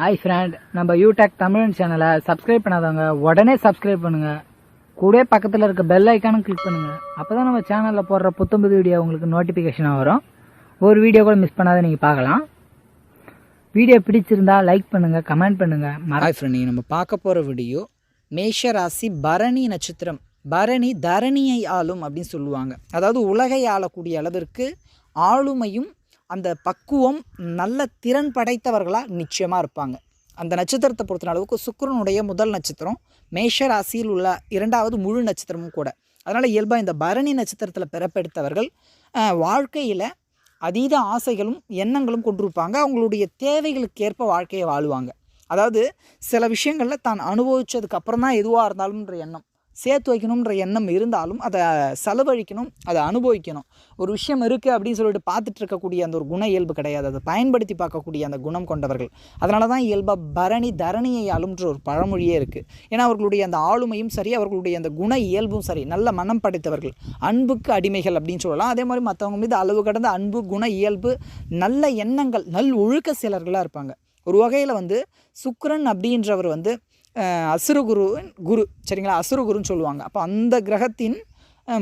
Hi friend நம்ம யூடெக் தமிழன் சேனலை சப்ஸ்கிரைப் பண்ணாதவங்க உடனே சப்ஸ்கிரைப் பண்ணுங்க. கூட பக்கத்தில் இருக்க பெல் ஐக்கானும் கிளிக் பண்ணுங்க. அப்பதான் நம்ம சேனலில் போடுற புத்தம்புது வீடியோ உங்களுக்கு நோட்டிஃபிகேஷனாக வரும். ஒரு வீடியோ கூட மிஸ் பண்ணாத நீங்கள் பார்க்கலாம். வீடியோ பிடிச்சிருந்தா லைக் பண்ணுங்க கமெண்ட் பண்ணுங்க. ஹாய் ஃப்ரெண்ட் நம்ம பார்க்க போகிற வீடியோ மேஷ ராசி பரணி நட்சத்திரம். பரணி தரணியை ஆளும் அப்படின்னு சொல்லுவாங்க. அதாவது உலகை ஆளக்கூடிய அளவிற்கு ஆளுமையும் அந்த பக்குவம் நல்ல திறன் படைத்தவர்களாக நிச்சயமாக இருப்பாங்க. அந்த நட்சத்திரத்தை பொறுத்த அளவுக்கு சுக்கிரனுடைய முதல் நட்சத்திரம் மேஷ ராசியில் உள்ள இரண்டாவது முழு நட்சத்திரமும் கூட. அதனால் இயல்பாக இந்த பரணி நட்சத்திரத்தில் பிறப்பெடுத்தவர்கள் வாழ்க்கையில் அதீத ஆசைகளும் எண்ணங்களும் கொண்டிருப்பாங்க. அவங்களுடைய தேவைகளுக்கு ஏற்ப வாழ்க்கையை வாழுவாங்க. அதாவது சில விஷயங்களில் தான் அனுபவிச்சதுக்கு அப்புறம் தான் எதுவாக இருந்தாலும்ன்ற எண்ணம். சேர்த்து வைக்கணுன்ற எண்ணம் இருந்தாலும் அதை செலவழிக்கணும் அதை அனுபவிக்கணும். ஒரு விஷயம் இருக்குது அப்படின்னு சொல்லிட்டு பார்த்துட்டு இருக்கக்கூடிய அந்த ஒரு குண இயல்பு கிடையாது. அதை பயன்படுத்தி பார்க்கக்கூடிய அந்த குணம் கொண்டவர்கள். அதனால தான் இயல்பாக பரணி தரணியை ஆளும்ன்ற ஒரு பழமொழியே இருக்குது ஏன்னா அவர்களுடைய அந்த ஆளுமையும் சரி அவர்களுடைய அந்த குண இயல்பும் சரி நல்ல மனம் படைத்தவர்கள். அன்புக்கு அடிமைகள் அப்படின்னு சொல்லலாம். அதே மாதிரி மற்றவங்க மீது அளவு கடந்த அன்பு குண இயல்பு நல்ல எண்ணங்கள் நல் ஒழுக்க சிலர்களாக இருப்பாங்க. ஒரு வகையில் வந்து சுக்ரன் அப்படின்றவர் வந்து அசுரகுரு குரு. சரிங்களா? அசுரகுருன்னு சொல்லுவாங்க. அப்போ அந்த கிரகத்தின்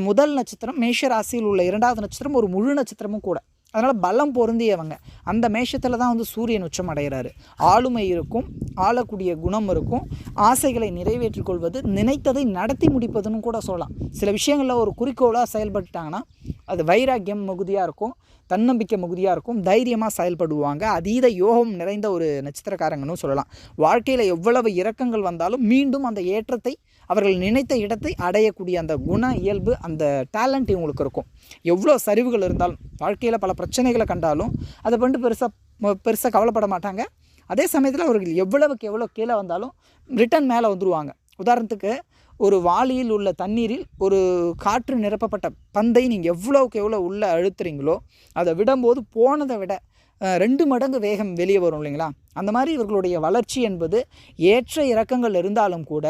முதல் நட்சத்திரம் மேஷ ராசியில் உள்ள இரண்டாவது நட்சத்திரம் ஒரு முழு நட்சத்திரமும் கூட. அதனால் பலம் பொருந்தியவங்க. அந்த மேஷத்தில் தான் வந்து சூரியன் உச்சம் அடைகிறாரு. ஆளுமை இருக்கும் ஆளக்கூடிய குணம் இருக்கும் ஆசைகளை நிறைவேற்றிக் கொள்வது நினைத்ததை நடத்தி முடிப்பதுன்னு கூட சொல்லலாம். சில விஷயங்களில் ஒரு குறிக்கோளாக செயல்பட்டுட்டாங்கன்னா அது வைராக்கியம் மிகுதியாக இருக்கும் தன்னம்பிக்கை மிகுதியாக இருக்கும் தைரியமாக செயல்படுவாங்க. அதீத யோகம் நிறைந்த ஒரு நட்சத்திரக்காரங்கன்னு சொல்லலாம். வாழ்க்கையில் எவ்வளவு இறக்கங்கள் வந்தாலும் மீண்டும் அந்த ஏற்றத்தை அவர்கள் நினைத்த இடத்தை அடையக்கூடிய அந்த குண இயல்பு அந்த டேலண்ட் இவங்களுக்கு இருக்கும். எவ்வளோ சரிவுகள் இருந்தாலும் வாழ்க்கையில் பல பிரச்சனைகளை கண்டாலும் அதை பண்ணிட்டு பெருசாக பெருசாக கவலைப்பட மாட்டாங்க. அதே சமயத்தில் அவர்கள் எவ்வளவுக்கு எவ்வளோ கீழே வந்தாலும் ரிட்டன் மேலே வந்துருவாங்க. உதாரணத்துக்கு ஒரு வாளியில் உள்ள தண்ணீரில் ஒரு காற்று நிரப்பப்பட்ட பந்தை நீங்கள் எவ்வளோக்கு எவ்வளோ உள்ளே அழுத்துறீங்களோ அதை விடும்போது போனதை விட ரெண்டு மடங்கு வேகம் வெளியே வரும் இல்லைங்களா? அந்த மாதிரி இவர்களுடைய வளர்ச்சி என்பது ஏற்ற இறக்கங்கள் இருந்தாலும் கூட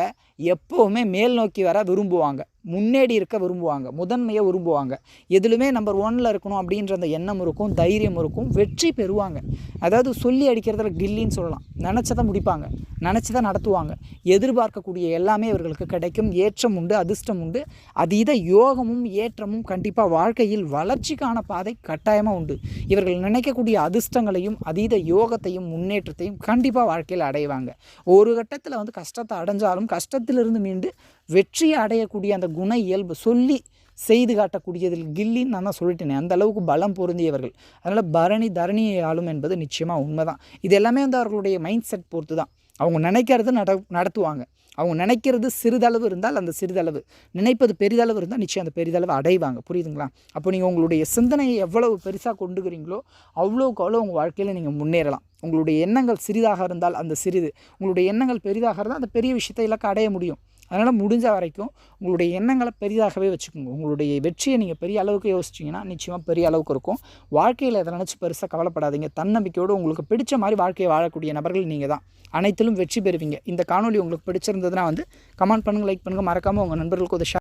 எப்போவுமே மேல் நோக்கி வர விரும்புவாங்க. முன்னேடி இருக்க விரும்புவாங்க. முதன்மையை விரும்புவாங்க. எதுலுமே நம்பர் ஒன்னில் இருக்கணும் அப்படின்ற அந்த எண்ணம் இருக்கும் தைரியம் இருக்கும் வெற்றி பெறுவாங்க. அதாவது சொல்லி அடிக்கிறதுல கில்லின்னு சொல்லலாம். நினச்சதை முடிப்பாங்க. நினச்சி தான் நடத்துவாங்க. எதிர்பார்க்கக்கூடிய எல்லாமே இவர்களுக்கு கிடைக்கும். ஏற்றம் உண்டு அதிர்ஷ்டம் உண்டு. அதீத யோகமும் ஏற்றமும் கண்டிப்பாக வாழ்க்கையில் வளர்ச்சிக்கான பாதை கட்டாயமாக உண்டு. இவர்கள் நினைக்கக்கூடிய அதிர்ஷ்டங்களையும் அதீத யோகத்தையும் முன்னேற்றத்தையும் கண்டிப்பாக வாழ்க்கையில் அடைவாங்க. ஒரு கட்டத்தில் வந்து கஷ்டத்தை அடைஞ்சாலும் கஷ்டத்திலிருந்து மீண்டு வெற்றியை அடையக்கூடிய அந்த குண இயல்பு சொல்லி செய்து காட்டக்கூடியதில் கில்லின்னு நான் தான் சொல்லிட்டேனே அந்த அளவுக்கு பலம் பொருந்தியவர்கள். அதனால் பரணி தரணியை ஆளும் என்பது நிச்சயமாக உண்மைதான். இது எல்லாமே வந்து அவர்களுடைய மைண்ட் செட் பொறுத்து தான் அவங்க நினைக்கிறது நட நடத்துவாங்க. அவங்க நினைக்கிறது சிறிதளவு இருந்தால் அந்த சிறிதளவு நினைப்பது பெரிதளவு இருந்தால் நிச்சயம் அந்த பெரிதளவு அடைவாங்க. புரியுதுங்களா? அப்போ நீங்கள் உங்களுடைய சிந்தனையை எவ்வளவு பெருசாக கொண்டுக்கிறீங்களோ அவ்வளோக்கு அவ்வளோ உங்கள் வாழ்க்கையில் நீங்கள் முன்னேறலாம். உங்களுடைய எண்ணங்கள் சிறிதாக இருந்தால் அந்த சிறிது உங்களுடைய எண்ணங்கள் பெரிதாக இருந்தால் அந்த பெரிய விஷயத்தை இலக்கு அடைய முடியும். அதனால் முடிஞ்ச வரைக்கும் உங்களுடைய எண்ணங்களை பெரிதாகவே வச்சுக்கோங்க. உங்களுடைய வெற்றியை நீங்கள் பெரிய அளவுக்கு யோசிச்சிங்கன்னா நிச்சயமாக பெரிய அளவுக்கு இருக்கும். வாழ்க்கையில் எதை நினச்சி பெருசாக கவலைப்படாதீங்க. தன்னம்பிக்கையோடு உங்களுக்கு பிடிச்ச மாதிரி வாழ்க்கையை வாழக்கூடிய நபர்கள் நீங்கள் தான். அனைத்திலும் வெற்றி பெறுவீங்க. இந்த காணொலி உங்களுக்கு பிடிச்சிருந்ததுன்னா வந்து கமெண்ட் பண்ணுங்கள் லைக் பண்ணுங்கள் மறக்காமல் உங்கள் நண்பர்களுக்கு ஒரு